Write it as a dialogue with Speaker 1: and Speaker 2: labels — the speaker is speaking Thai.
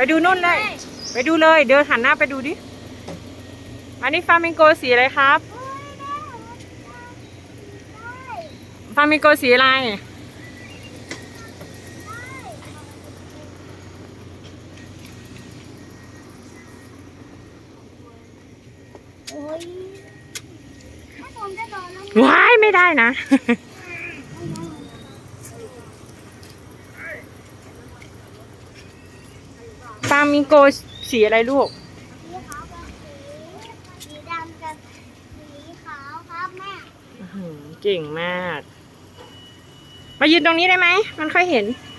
Speaker 1: ไปดูนู่นเลย ไปดูเลย เดินหันหน้าไปดูดิ อันนี้ฟามิงโกสีอะไรครับ ฟามิงโกสีอะไร
Speaker 2: โอ้ยถ้าผมจะโดนน้ำ
Speaker 1: ว้ายไม่ได้นะ ฟามิงโกสีอะไรลูก
Speaker 2: สีขาวกับสีสีดำกับสีขาวครับแม่
Speaker 1: อื้อหือเก่งมาก มายืนตรงนี้ได้ไหม มันค่อยเห็น
Speaker 2: ไ